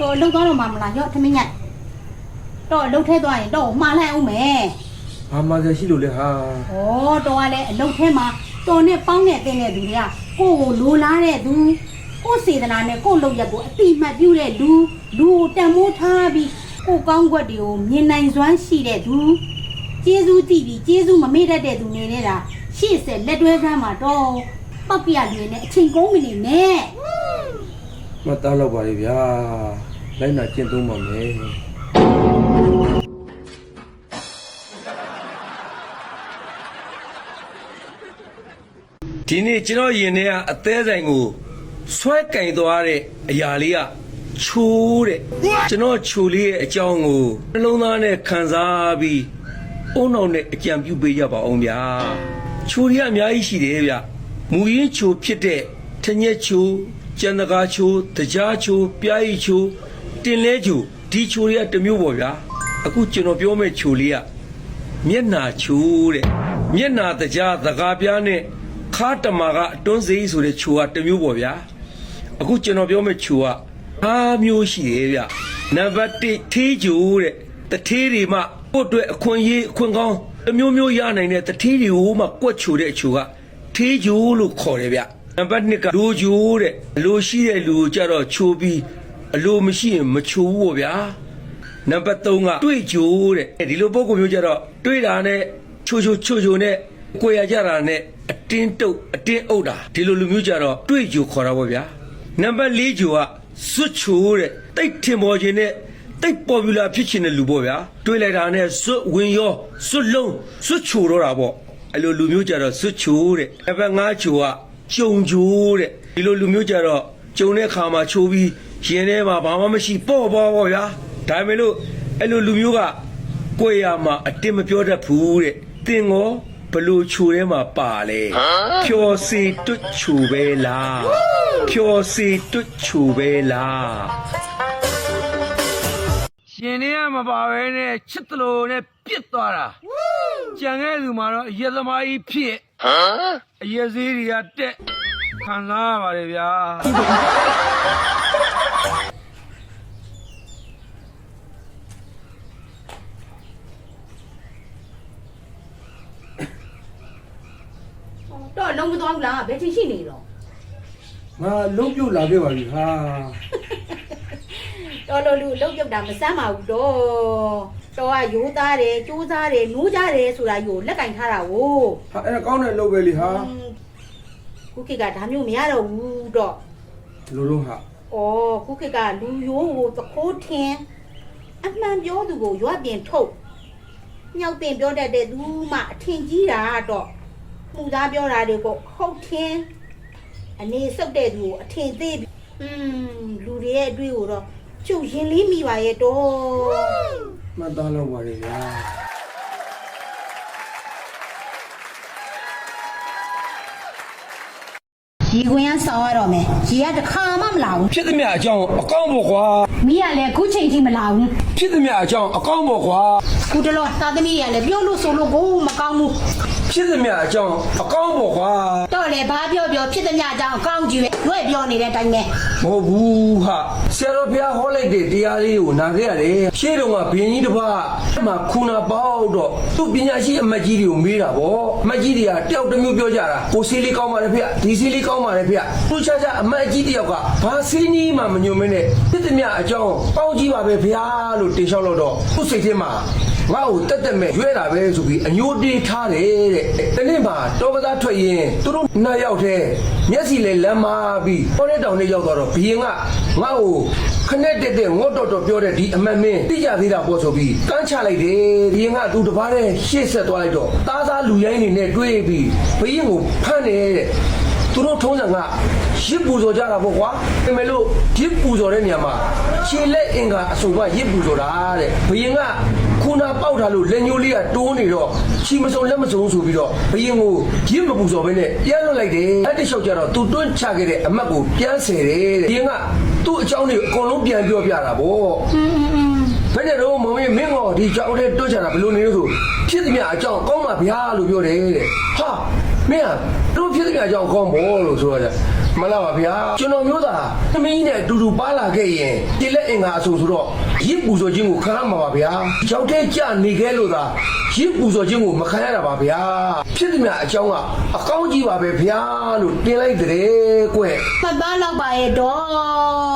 တော့အလုပ်သွားတော့မှမလားရော့ထမင်းညက်တော့အလုပ်ထဲသွားရင်တော့မှားလိုက်အောင်မယ်ဘာမှလည်းရှိလို့လေဟာဩတော့ကလည်းအလုပ်ထဲမှာတော်နဲ့ပေါင်းတဲ့တင်တဲ့သူတွေကကိုယ့်ကိုလိုလားတဲ့သူကိုယ့်စေတနာနဲ့ကိုယ့်လုပ်ရက်ကိုအတိမတ်ပြုတဲ့လူလူကိုတန်မိုးထားပြီးကိုယ့်ကောင်းကွက်တွေကိုမြင်နိုင်စွမ်းရှိတဲ့သူကျေးဇူးတည်ပြီးကျေးဇူးမမေ့တတ်တဲ့သူနေနေတာရှေ့ဆက်လက်တွဲကမ်းမှာတော့ပောက်ပြတွေနဲ့အချိန်ကုန်မနေနဲ့ မသားတော့ပါလေဗျာလိုက်နာကျင့်သုံးပါမယ်ဒီနေ့ကျွန်တော်ယင်ထဲကအသေးဆိုင်ကိုဆွဲကင်သွားတဲ့အရာလေးကချိုးတဲ့ကျွန်တော်ချိုလေးရဲ့အကြောင်းကိုနှလုံးသားနဲ့ခံစားပြီးအုံနောက်နဲ့အကြံပြုပေးကြပါအောင်ဗျာချိုလေးကအများကြီးရှိတယ်ဗျမူရင်းချိုဖြစ်တဲ့ထညက်ချို ကျန်တကာချိုတကြားချိုပြားရီချိုတင်လဲချိုဒီချိုတွေကတစ်မျိုးပေါ့ဗျာအခုကျွန်တော်ပြောမဲ့ချိုလေးကမျက်နာချိုးတဲ့မျက်နာတကြားသကားပြားနဲ့ခါတမာကအတွန်းစေးဆိုတဲ့ချိုကတစ်မျိုးပေါ့ဗျာအခုကျွန်တော်ပြောမယ့်ချိုကအားမျိုးရှိတယ်ဗျနံပါတ်1ထေးချိုတဲ့တထေးတွေမှကိုယ့်အတွက်အခွင့်အရေးအခွင့်ကောင်းတစ်မျိုးမျိုးရနိုင်တဲ့တထေးတွေကိုမှကွက်ချိုတဲ့အချိုကထေးချိုလို့ခေါ်တယ်ဗျ နံပါတ်2ကလိုချိုတဲ့အလိုရှိတဲ့လူကိုကြတော့ချိုပြီးအလိုမရှိရင်မချိုဘူးပေါ့ဗျာနံပါတ်3ကတွေ့ကြိုးတဲ့ဒီလိုပုံကိုမျိုးကြတော့တွေ့တာနဲ့ချိုချိုချိုချိုနဲ့ကိုရကြတာနဲ့အတင်းတုပ်အတင်းအုပ်တာဒီလိုလူမျိုးကြတော့တွေ့ကြိုခေါ်တာပေါ့ဗျာနံပါတ်4ကြိုကစွတ်ချိုတဲ့တိတ်ထင်ပေါ်ခြင်းနဲ့တိတ်ပေါ်ပူလာဖြစ်ခြင်းတဲ့လူပေါ့ဗျာတွေ့လိုက်တာနဲ့စွတ်ဝင်ရောစွတ်လုံးစွတ်ချိုတော့တာပေါ့အဲ့လိုလူမျိုးကြတော့စွတ်ချိုတဲ့နံပါတ်5ကြိုက ကြုံကြိုတဲ့ဒီလိုလူမျိုးကြတော့ကြုံတဲ့ခါမှာချိုးပြီးရင်ထဲမှာဘာမှမရှိပေါ့ပေါ့ပေါ့ဗျာဒါပေမဲ့လို့အဲ့လိုလူမျိုးကကိုယ်ရမှာအတင်းမပြောတတ်ဘူးတဲ့တင်ရောဘလို့ခြူထဲမှာပါလဲဖြော်စီတွတ်ခြူပဲလားဖြော်စီတွတ်ခြူပဲလားရှင်တွေကမပါဘဲနဲ့ချစ်တလို့နဲ့ပြစ်သွားတာကြံခဲ့သူမှာတော့အရက်သမားကြီးဖြစ် အရက်စည်းတွေကတက်ခံစားရပါတယ်ဗျာတော့လုံးမသွားဘူးလားဘယ်ချိန်ရှိနေတော့ငါလုံးပြုတ်လာခဲ့ပါပြီဟာတော်တော်လူအလုပ်ပြုတ်တာမစမ်းပါဘူးတော့ တော်ကရိုးသားတယ်ကြိုးစားတယ်နိုးကြတယ်ဆိုတာယူလက်ကင်ထားတာကိုဟာအဲ့ဒါကောင်းတဲ့လုပ်ပဲလေဟာခုခေတ်ကဒါမျိုးမရတော့ဘူးတော့လိုလိုဟာဩခုခေတ်ကလူရိုးကိုသခိုးထင်အမှန်ပြောသူကိုရွက်ပြင်ထုတ်မြောက်ပင်ပြောတတ်တဲ့သူမှအထင်ကြီးတာတော့မှုသားပြောတာတွေကိုဟုတ်ထင်အနေစုပ်တဲ့သူကိုအထင်သေးပြီอืมလူတွေရဲ့အတွေ့ကိုတော့ကျုပ်ရင်လေးမိပါရဲ့တော့ မသားတော့ပါလေဗျာရေခွင်းကဆောင်းရတော့မယ်ရေကတစ်ခါမှမလာဘူးဖြစ်သမျှအကြောင်းအကောင်းပေါ့ကွာမိကလည်းအခုချိန်ထိမလာဘူး ဖြစ်သမျှအကြောင်းအကောင်းပေါ့ကွာခုတလောသာသမီတွေကလည်းပြောလို့ဆိုလို့ကိုမကောင်းဘူးဖြစ်သမျှအကြောင်းအကောင်းပေါ့ကွာတော့လေဘာပြောပြောဖြစ်တဲ့ညအကြောင်းအကောင်းကြီးပဲရွဲ့ပြောနေတဲ့အတိုင်းပဲမဟုတ်ဘူးဟာဆရာတော်ဘုရားဟောလိုက်တဲ့တရားလေးကိုနာခဲ့ရတယ်ရှေ့တုန်းကဘင်းကြီးတစ်ပါးမှခုနာပေါက်တော့သူ့ပညာရှိအမတ်ကြီးတွေကိုမေးတာဗောအမတ်ကြီးတွေကတယောက်တစ်မျိုးပြောကြတာကိုစီးလေးကောင်းပါလေဖေဒီစီးလေးကောင်းပါလေဖေသူချာချာအမတ်ကြီးတယောက်ကဘာစီးနီးမှမညွန်မင်းနဲ့ဖြစ်သမျှအကြောင်းပေါင်းကြီးပါပဲဗျာလို့တင်လျှောက်လို့တော့သူ့စိတ်ထဲမှာငါ့ကိုတက်တက်မဲ့ရွဲတာပဲဆိုပြီးအညိုတေးထားတယ်တဲ့တနေ့မှာတောကစားထွက်ရင်သူတို့နှစ်ယောက်တည်းမျက်စိလဲလမ်းမာပြီးဟောတဲ့တောင်နဲ့ရောက်သွားတော့ဘီရင်ကငါ့ကိုခနဲ့တက်တက်ငေါ့တော်တော်ပြောတဲ့ဒီအမတ်မင်းသိကြသေးတာပေါ့ဆိုပြီးကမ်းချလိုက်တယ်ဘီရင်ကသူတပားတဲ့ရှေ့ဆက်သွားလိုက်တော့သားသားလူရိုင်းနေနဲ့တွေ့ပြီးဘီရင်ကိုဖမ်းနေတဲ့ သူတို့ထုံးစံကရစ်ပူဇော်ကြတာပေါ့ကွာဒါပေမဲ့လို့ရစ်ပူဇော်တဲ့နေရာမှာခြေလက်အင်္ဂါအစုံကရစ်ပူဇော်တာတဲ့ဘီရင်ကခုနာပေါက်ထားလို့လက်ညိုးလေးကတိုးနေတော့ချီမစုံလက်မစုံဆိုပြီးတော့ဘရင်ကိုရစ်မပူစော်ပဲနဲ့ပြန်လွတ်လိုက်တယ်အဲ့တလျှောက်ကျတော့သူတွန်းချခဲ့တဲ့အမတ်ကိုပြန်ဆယ်တယ်တဲ့ဘရင်ကသူ့အကြောင်းတွေအကုန်လုံးပြန်ပြောပြတာဗောဘယ်နဲ့တော့မမင်းမင်းကောဒီကြောင်းထဲတွန်းချတာဘယ်လိုနေလို့ဆိုဖြစ်သမျှအကြောင်းကောင်းပါဗျာလို့ပြောတယ်တဲ့ဟာမင်းက တို့ဖြစ်တဲ့အကြောင်းကောင်းဖို့လို့ဆိုရတယ်မလားပါဗျာကျွန်တော်မျိုးသားသမီးနဲ့အတူတူပါလာခဲ့ရင်ဒီလက်အင်္ဂါအဆုံဆိုတော့ရစ်ပူဇော်ခြင်းကိုခံရမှာပါဗျာကြောက်တဲ့ကြနေခဲ့လို့သာရစ်ပူဇော်ခြင်းကိုမခံရတာပါဗျာဖြစ်တဲ့မြအကြောင်းကအကောင်းကြီးပါပဲဗျာလို့တင်လိုက်တဲ့ကွဖတ်သားလောက်ပါရဲ့တော့